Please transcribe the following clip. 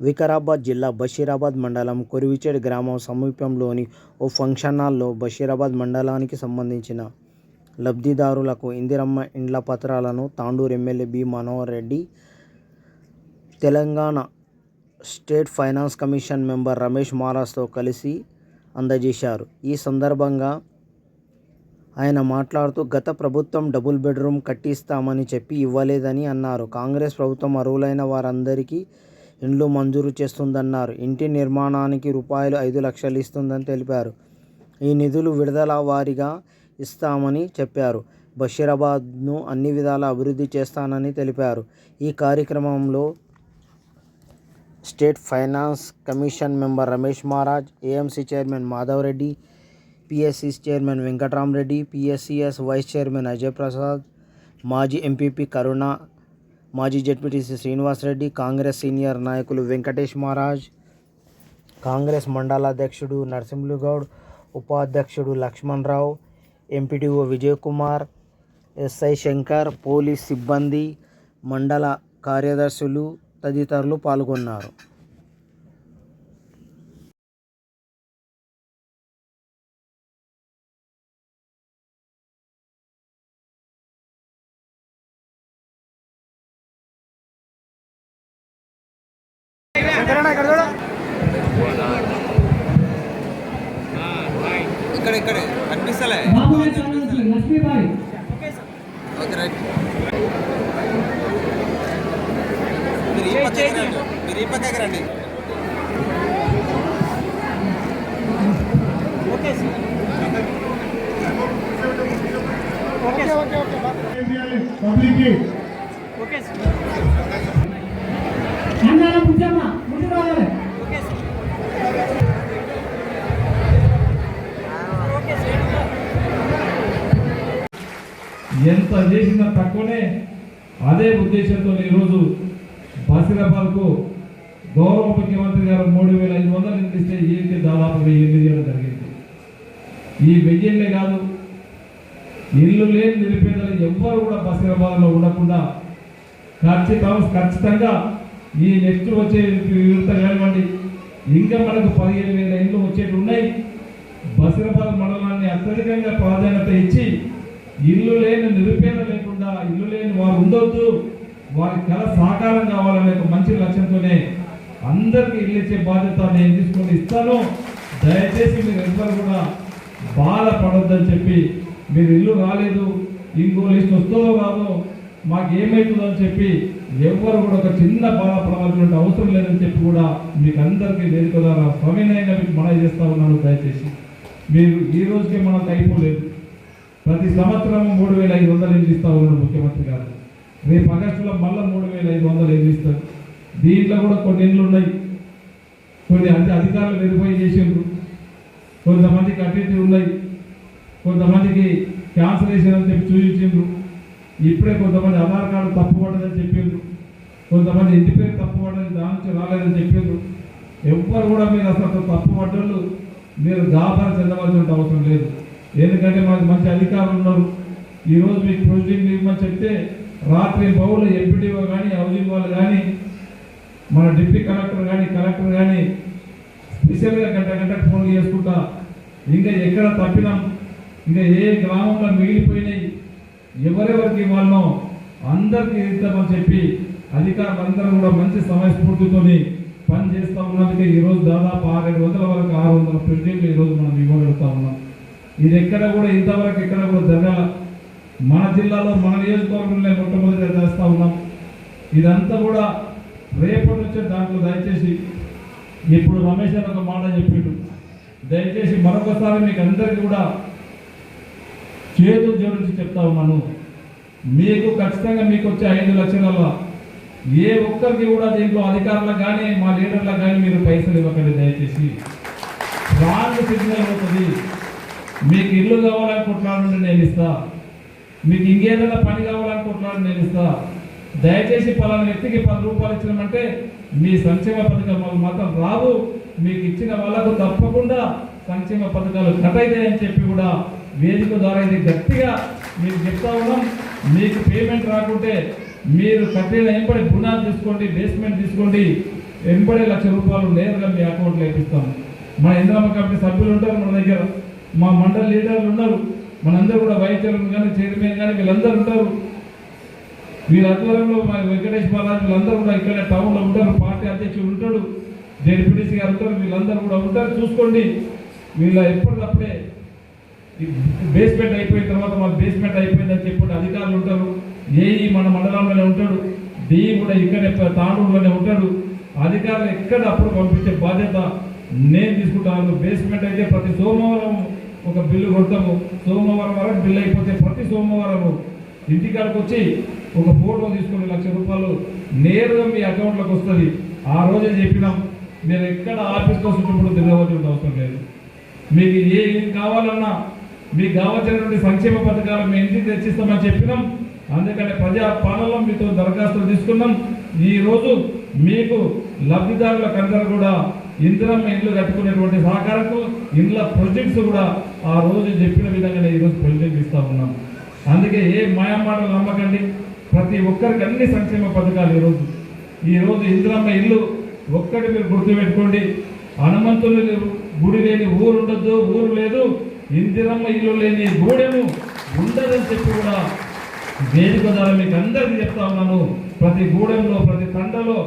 వికారాబాద్ జిల్లా బషీరాబాద్ మండలం కొరివిచేడు గ్రామం సమీపంలోని ఓ ఫంక్షన్ హాల్లో బషీరాబాద్ మండలానికి సంబంధించిన లబ్ధిదారులకు ఇందిరమ్మ ఇండ్ల పత్రాలను Tandur MLA B. Manohar Reddy Telangana state finance commission member Ramesh మారాస్తో కలిసి అందజేశారు. ఈ సందర్భంగా ఆయన మాట్లాడుతూ గత ప్రభుత్వం డబుల్ బెడ్రూమ్ కట్టిస్తామని చెప్పి ఇవ్వలేదని అన్నారు. కాంగ్రెస్ ప్రభుత్వం అర్హులైన వారందరికీ ఇండ్లు మంజూరు చేస్తుందన్నారు. ఇంటి నిర్మాణానికి రూపాయలు ఐదు లక్షలు ఇస్తుందని తెలిపారు. ఈ నిధులు విడుదల వారీగా ఇస్తామని చెప్పారు. బషీరాబాద్ను అన్ని విధాల అభివృద్ధి చేస్తానని తెలిపారు. ఈ కార్యక్రమంలో state finance commission member Ramesh Maharaj AMC chairman Madhav Reddy PSC chairman Venkatarama Reddy PSCS vice chairman Ajay Prasad మాజీ ఎంపీపీ కరుణ మాజీ జడ్పీటీసీ శ్రీనివాసరెడ్డి కాంగ్రెస్ సీనియర్ నాయకులు వెంకటేష్ మహారాజ్ కాంగ్రెస్ మండలాధ్యక్షుడు నరసింహులు గౌడ్ ఉపాధ్యక్షుడు Lakshman Rao MPTO Vijay Kumar SI Shankar police సిబ్బంది మండల కార్యదర్శులు తదితరులు పాల్గొన్నారు. ఇక్కడ ఇక్కడ కనిపిస్తలే. Okay right. మీరు ఈ పక్కకి రండి మీరు ఈ పక్కకి రండి. పబ్లిక్కి అన్నాల బుజ్జమ్మ ముందు ఎంత చేసినా తక్కువనే అదే ఉద్దేశంతో ఈరోజు బసిరాబాద్కు గౌరవ ముఖ్యమంత్రి గారు మూడు వేల ఐదు వందలు నిందిస్తే ఈయనకి దాదాపు వెయ్యి ఎనిమిది జరిగింది. ఈ వెయ్యిల్లే కాదు ఇల్లు లేని నిరుపేదలు ఎవ్వరు కూడా బసిరాబాద్లో ఉండకుండా ఖచ్చితంగా ఖచ్చితంగా ఈ నెక్స్ట్ వచ్చే యువత కానివ్వండి ఇంకా మనకు పదిహేను వేల ఇండ్లు వచ్చేటి ఉన్నాయి. బసిరాబాద్ మండలాన్ని అత్యధికంగా ప్రాధాన్యత ఇచ్చి ఇల్లు లేని నిరుపేద లేకుండా ఇల్లు లేని వారు ఉండొద్దు. వారి కళ సాకారం కావాలనే ఒక మంచి లక్ష్యంతోనే అందరికీ ఇల్లు ఇచ్చే బాధ్యత నేను తీసుకొని ఇస్తాను. దయచేసి మీరు ఎవ్వరు కూడా బాధపడొద్దని చెప్పి మీరు ఇల్లు రాలేదు ఇంకో లిస్ట్ వస్తుందో కాదో మాకు ఏమవుతుందో అని చెప్పి ఎవ్వరు కూడా ఒక చిన్న బాధపడవలసిన అవసరం లేదని చెప్పి కూడా మీకు అందరికీ వేదిక ద్వారా సవినయంగా మీకు మనవి చేస్తా ఉన్నాను దయచేసి. మీరు ఈ రోజుకే మనకు అయిపోలేదు ప్రతి సంవత్సరం మూడు వేల ఐదు వందలు ఇల్లు ఇస్తా ముఖ్యమంత్రి గారు. రేపు ఆగస్టులో మళ్ళీ మూడు వేల ఐదు వందలు ఎన్నిస్తారు ఇస్తారు దీంట్లో కూడా కొన్ని ఇండ్లు ఉన్నాయి. కొన్ని అధి అధికారులు వెరిఫై చేసిండ్రు. కొంతమందికి అటు ఉన్నాయి. కొంతమందికి క్యాన్సలేషన్ అని చెప్పి చూపించిండ్రు. ఇప్పుడే కొంతమంది ఆధార్ కార్డు తప్పు పడదని చెప్పిండ్రు కొంతమంది ఇంటి పేరు తప్పు పడ్డది దాని రాలేదని చెప్పిండ్రు ఎవ్వరు కూడా మీరు అసలు తప్పు పడ్డలు మీరు గాబరా చెందవలసిన అవసరం లేదు. ఎందుకంటే మాకు మంచి అధికారులు ఉన్నారు. ఈరోజు మీకు ప్రొసీడింగ్ ఇవ్వమని చెప్తే రాత్రి బౌలు ఎంపీడీఓ కానీ హౌసింగ్ వాళ్ళు కానీ మన డిప్యూటీ కలెక్టర్ కానీ కలెక్టర్ కానీ స్పెషల్గా గంట గంటకు ఫోన్ చేసుకుంటా. ఇంకా ఎక్కడ తప్పినాం? ఇంకా ఏ గ్రామంలో మిగిలిపోయినాయి? ఎవరెవరికి ఇవ్వాలనో అందరికీ ఇద్దామని చెప్పి అధికారులు అందరూ కూడా మంచి సమయస్ఫూర్తితోని పని చేస్తూ ఉన్నందుకే ఈరోజు దాదాపు ఆరేడు వందల వరకు ఆరు వందల ప్రింటింగ్లు ఈరోజు మనం ఇవ్వగలుగుతా ఉన్నాం. ఇది ఎక్కడ కూడా ఇంతవరకు ఎక్కడ కూడా జరగాల మన జిల్లాలో మన నియోజకవర్గంలో మొట్టమొదటిగా చేస్తూ ఉన్నాం. ఇదంతా కూడా రేపటి నుంచే దాంట్లో దయచేసి ఇప్పుడు రమేష్ అని ఒక మాట చెప్పిండు. దయచేసి మరొకసారి మీకు అందరికీ కూడా చేతులు జోడించి చెప్తా ఉన్నాను. మీకు ఖచ్చితంగా మీకు వచ్చే ఐదు లక్షల ఏ ఒక్కరికి కూడా దీంట్లో అధికారులకు కానీ మా లీడర్లకు కానీ మీరు పైసలు ఇవ్వకండి దయచేసి. రాంగ్ సిగ్నల్ అవుతుంది. మీకు ఇల్లు కావాలనుకుంటున్నాను నేను ఇస్తా. మీకు ఇంకేదైనా పని కావాలనుకుంటున్నాను నేను ఇస్తా. దయచేసి పలానా వ్యక్తికి పది రూపాయలు ఇచ్చినామంటే మీ సంక్షేమ పథకాలు మాత్రం రావు మీకు ఇచ్చిన వాళ్ళకు తప్పకుండా సంక్షేమ పథకాలు కట్ అవుతాయని చెప్పి కూడా వేదిక ద్వారా ఇది గట్టిగా మీకు చెప్తా ఉన్నాం. మీకు పేమెంట్ రాకుంటే మీరు కట్టిన ఎంపడి గుణాలు తీసుకోండి బేస్మెంట్ తీసుకోండి. వెంబడే లక్ష రూపాయలు నేరుగా మీ అకౌంట్లో వేపిస్తాం. మన ఇంద్రమ్మ కమిటీ సభ్యులు ఉంటారు మన దగ్గర. మా మండల లీడర్లు ఉన్నారు. మనందరూ కూడా వైస్ చైర్మన్ కానీ చైర్మన్ కానీ వీళ్ళందరూ ఉంటారు. వీళ్ళ ఆధ్వర్యంలో మా వెంకటేష్ బాలాజీ వీళ్ళందరూ కూడా ఇక్కడ టౌన్లో ఉంటారు. పార్టీ అధ్యక్షుడు ఉంటాడు. జెడ్పీటీసీ గారు ఉంటారు. వీళ్ళందరూ కూడా ఉంటారు. చూసుకోండి. వీళ్ళ ఎప్పటికప్పుడే బేస్మెంట్ అయిపోయిన తర్వాత మాకు బేస్మెంట్ అయిపోయిందని చెప్పి అధికారులు ఉంటారు. ఏఈ మన మండలంలోనే ఉంటాడు. డిఈ కూడా ఇక్కడే తాండూరులోనే ఉంటాడు. అధికారులు ఎక్కడ అప్పుడు పంపించే బాధ్యత నేను తీసుకుంటాను బేస్మెంట్ అయితే ప్రతి సోమవారం ఒక బిల్లు కొడతాము. సోమవారం వరకు బిల్లు అయిపోతే ప్రతి సోమవారము ఇంటికాడికి వచ్చి ఒక ఫోటో తీసుకుని లక్ష రూపాయలు నేరుగా మీ అకౌంట్లోకి వస్తుంది. ఆ రోజే చెప్పినాం. మీరు ఎక్కడ ఆఫీస్ కోసం ఇప్పుడు తిరగవలసిన అవసరం లేదు. మీకు ఏ ఏం కావాలన్నా మీకు కావాల్సినటువంటి సంక్షేమ పథకాలు మీ ఇంటికి తెచ్చిస్తామని చెప్పినాం. అందుకని ప్రజా పాలనలో మీతో దరఖాస్తులు తీసుకున్నాం. ఈరోజు మీకు లబ్ధిదారుల అందరూ కూడా ఇందిరమ్మ ఇల్లు కట్టుకునేటువంటి సహకారంతో ఇండ్ల ప్రొజెక్ట్స్ కూడా ఆ రోజు చెప్పిన విధంగానే ఈరోజు ప్రొజెక్ట్ ఇస్తా ఉన్నాం. అందుకే ఏ మాయామాటలు నమ్మకండి. ప్రతి ఒక్కరికి అన్ని సంక్షేమ పథకాలు ఈరోజు ఈరోజు ఇందిరమ్మ ఇల్లు ఒక్కటి మీరు గుర్తుపెట్టుకోండి. హనుమంతులు గుడి లేని ఊరు ఉండొద్దు ఊరు లేదు. ఇందిరమ్మ ఇల్లు లేని గూడెము ఉండదని చెప్పి కూడా వేదిక ద్వారా మీకు అందరికీ చెప్తా ఉన్నాను. ప్రతి గూడెంలో ప్రతి తండలో